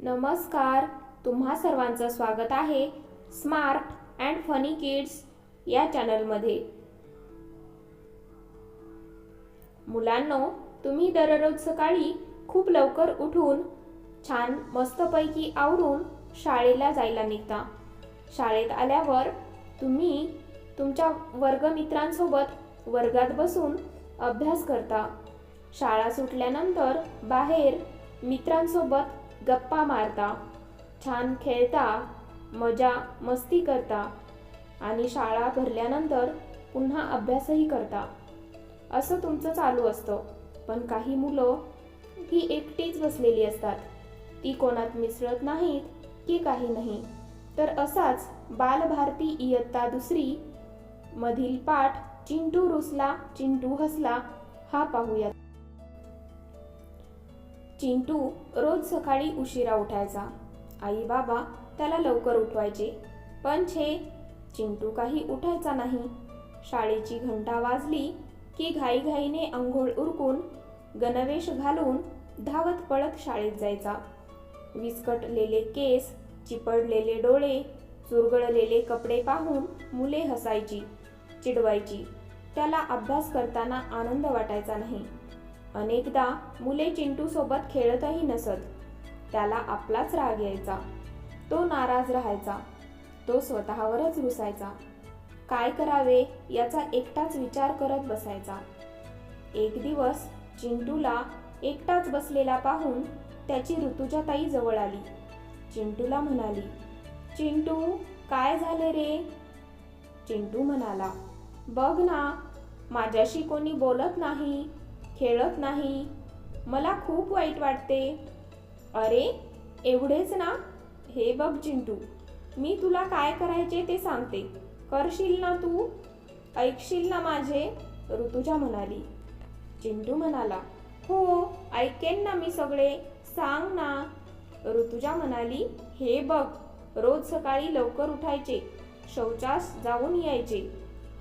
नमस्कार. तुम्हा सर्वांचं स्वागत आहे स्मार्ट अँड फनी किड्स या चॅनलमध्ये. मुलांनो तुम्ही दररोज सकाळी खूप लवकर उठून छान मस्तपैकी आवरून शाळेला जायला निघता. शाळेत आल्यावर तुम्ही तुमच्या वर्गमित्रांसोबत वर्गात बसून अभ्यास करता. शाळा सुटल्यानंतर बाहेर मित्रांसोबत गप्पा मारता छान खेळता मजा मस्ती करता आणि शाळा भरल्यानंतर पुन्हा अभ्यासही करता. असं तुमचं चालू असतं पण काही मुलं ही एकटीच बसलेली असतात. ती कोणात मिसळत नाहीत की काही नाही. तर असाच बालभारती इयत्ता दुसरी मधील पाठ चिंटू रुसला चिंटू हसला हा पाहूयात. चिंटू रोज सकाळी उशिरा उठायचा. आई बाबा त्याला लवकर उठवायचे. पण छे चिंटू काही उठायचा नाही. शाळेची घंटा वाजली की घाईघाईने अंघोळ उरकून गणवेश घालून धावत पळत शाळेत जायचा. विस्कटलेले केस चिपडलेले डोळे चुरगळलेले कपडे पाहून मुले हसायची चिडवायची. त्याला अभ्यास करताना आनंद वाटायचा नाही. अनेकदा मुले चिंटू सोबत खेळतही नसत. त्याला आपलाच राग यायचा. तो नाराज राहायचा. तो स्वतःवरच रुसायचा. काय करावे याचा एकटाच विचार करत बसायचा. एक दिवस चिंटूला एकटाच बसलेला पाहून त्याची ऋतुजाताई जवळ आली. चिंटूला म्हणाली चिंटू काय झाले रे? चिंटू म्हणाला बघ ना माझ्याशी कोणी बोलत नाही. खेळत नाही. मला खूप वाईट वाटते. अरे एवढेच ना? हे बघ चिंटू मी तुला काय करायचे ते सांगते. करशील ना तू? ऐकशील ना माझे? ऋतुजा म्हणाली. चिंटू म्हणाला हो ऐकेन ना मी सगळे. सांग ना. ऋतुजा म्हणाली हे बघ रोज सकाळी लवकर उठायचे. शौचास जाऊन यायचे.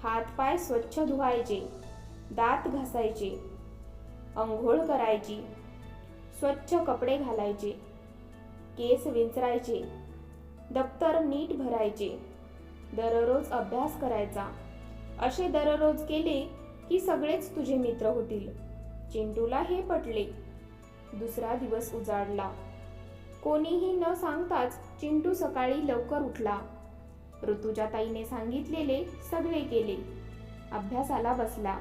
हातपाय स्वच्छ धुवायचे. दात घासायचे. अंघोळ करायची स्वच्छ कपडे घालायचे केस विंचरायचे दप्तर नीट भरायचे दररोज अभ्यास करायचा. असे दररोज केले की सगळेच तुझे मित्र होतील. चिंटूला हे पटले. दुसरा दिवस उजाडला. कोणीही न सांगताच चिंटू सकाळी लवकर उठला. ऋतुजाताईने सांगितलेले सगळे केले. अभ्यासाला बसला.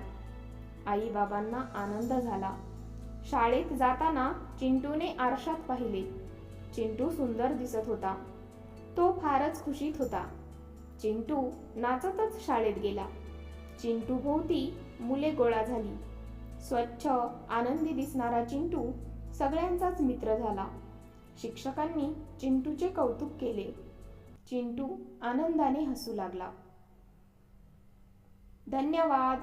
आई बाबांना आनंद झाला. शाळेत जाताना चिंटूने आरशात पाहिले. चिंटू सुंदर दिसत होता. तो फारच खुशीत होता. चिंटू नाचतच शाळेत गेला. चिंटू भोवती मुले गोळा झाली. स्वच्छ आनंदी दिसणारा चिंटू सगळ्यांचाच मित्र झाला. शिक्षकांनी चिंटूचे कौतुक केले. चिंटू आनंदाने हसू लागला. धन्यवाद.